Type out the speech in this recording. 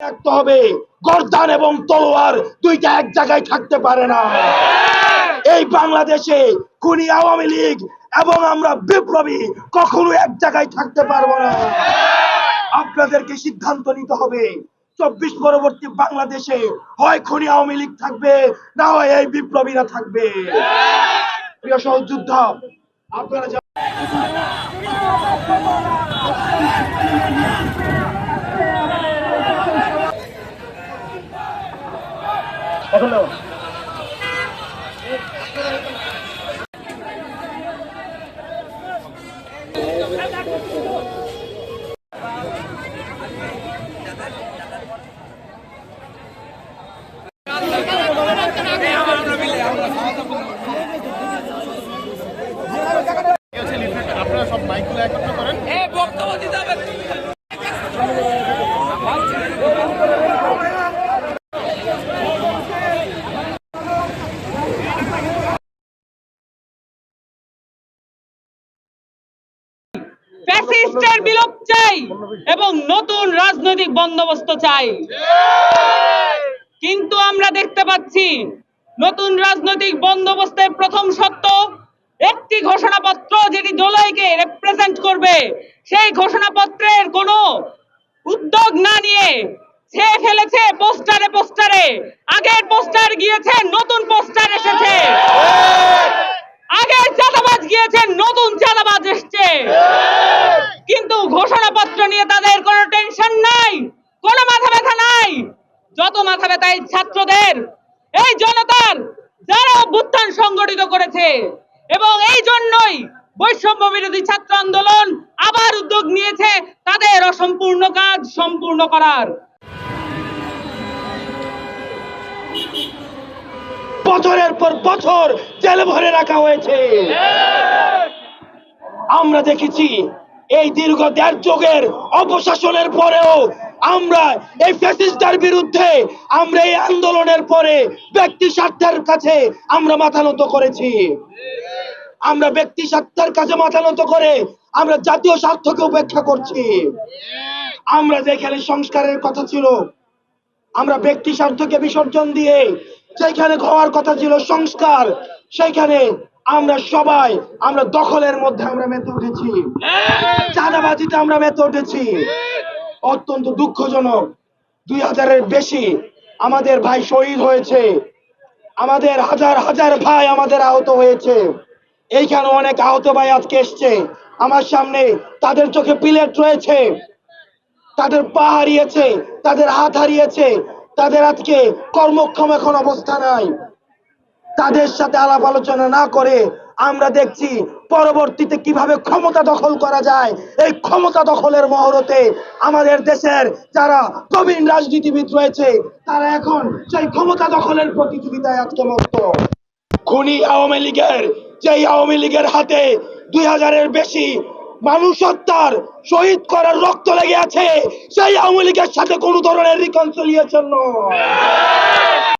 রাখতে হবে। গর্দান এবং তলোয়ার দুইটা এক জায়গায় থাকতে পারে না। এই বাংলাদেশে খুনি আওয়ামী লীগ এবং আমরা বিপ্লবী কখনো এক জায়গায় থাকতে পারব না। আপনাদেরকে সিদ্ধান্ত নিতে হবে, চব্বিশ পরবর্তী বাংলাদেশে হয় খুনি আওয়ামী লীগ থাকবে, না হয় এই বিপ্লবীরা থাকবে। প্রিয় আপনারা যা- ফ্যাসিস্টের বিলোপ চাই এবং নতুন রাজনৈতিক বন্দোবস্ত চাই। কিন্তু আমরা দেখতে পাচ্ছি নতুন রাজনৈতিক বন্দোবস্তের প্রথম সত্য একটি ঘোষণাপত্র যেটি দোলাইকে রিপ্রেজেন্ট করবে, সেই ঘোষণাপত্রের কোনো উদ্যোগ না নিয়ে সে ফেলেছে পোস্টারে পোস্টারে। আগের পোস্টার গিয়েছে, নতুন পোস্টার এসেছে। আগের চাঁদাবাজ গিয়েছে, নতুন চাঁদাবাজ এসছে কিন্তু ঘোষণাপত্র নিয়ে তাদের কোনো টেনশন নাই কোনো মাথা ব্যথা নাই ব্যথা এই ছাত্রদের, এই জনতার যারা অভ্যুত্থান সংগঠিত করেছে এবং এই জন্যই বৈষম্য বিরোধী ছাত্র আন্দোলন আবার উদ্যোগ নিয়েছে তাদের অসম্পূর্ণ কাজ সম্পূর্ণ করার। বছরের পর বছর জেলে ভরে রাখা হয়েছে। আমরা দেখেছি এই দীর্ঘ দেড় যুগের অপশাসনের পরেও আমরা এই ফ্যাসিস্টদের বিরুদ্ধে, আমরা এই আন্দোলনের পরে ব্যক্তি স্বার্থের কাছে আমরা মাথা নত করেছি। আমরা ব্যক্তি স্বার্থের কাছে মাথা নত করে আমরা জাতীয় স্বার্থকে উপেক্ষা করছি। আমরা যেখানে সংস্কারের কথা ছিল, আমরা ব্যক্তি স্বার্থকে বিসর্জন দিয়ে যেখানে হওয়ার কথা ছিল সংস্কার, সেখানে আমরা সবাই, আমরা দখলের মধ্যে আমরা মেতে উঠেছি। চাঁদাবাজিতে আমরা মেতে উঠেছি। অত্যন্ত দুঃখজনক। দুই হাজারের বেশি আমাদের ভাই শহীদ হয়েছে। আমাদের হাজার হাজার ভাই আমাদের আহত হয়েছে। এইখানে অনেক আহত ভাই আজকে এসছে। আমার সামনে তাদের চোখে প্লেট রয়েছে। তাদের পা হারিয়েছে, তাদের হাত হারিয়েছে। তাদের আজকে কর্মক্ষম এখন অবস্থা নাই। তাদের সাথে আলাপ আলোচনা না করে আমরা দেখছি পরবর্তীতে কীভাবে ক্ষমতা দখল করা যায়। এই ক্ষমতা দখলের মহরতে আমাদের দেশের যারা প্রবীণ রাজনীতিবিদ রয়েছে, তারা এখন সেই ক্ষমতা দখলের প্রতিযোগিতায় আজকে খুনি আওয়ামী লীগের, যেই আওয়ামী লীগের হাতে দুই হাজারের বেশি মানুষ হত্যার শহীদ করার রক্ত লেগে আছে, সেই আওয়ামী লীগের সাথে কোনো ধরনের রিকনসিলিয়েশন নয়।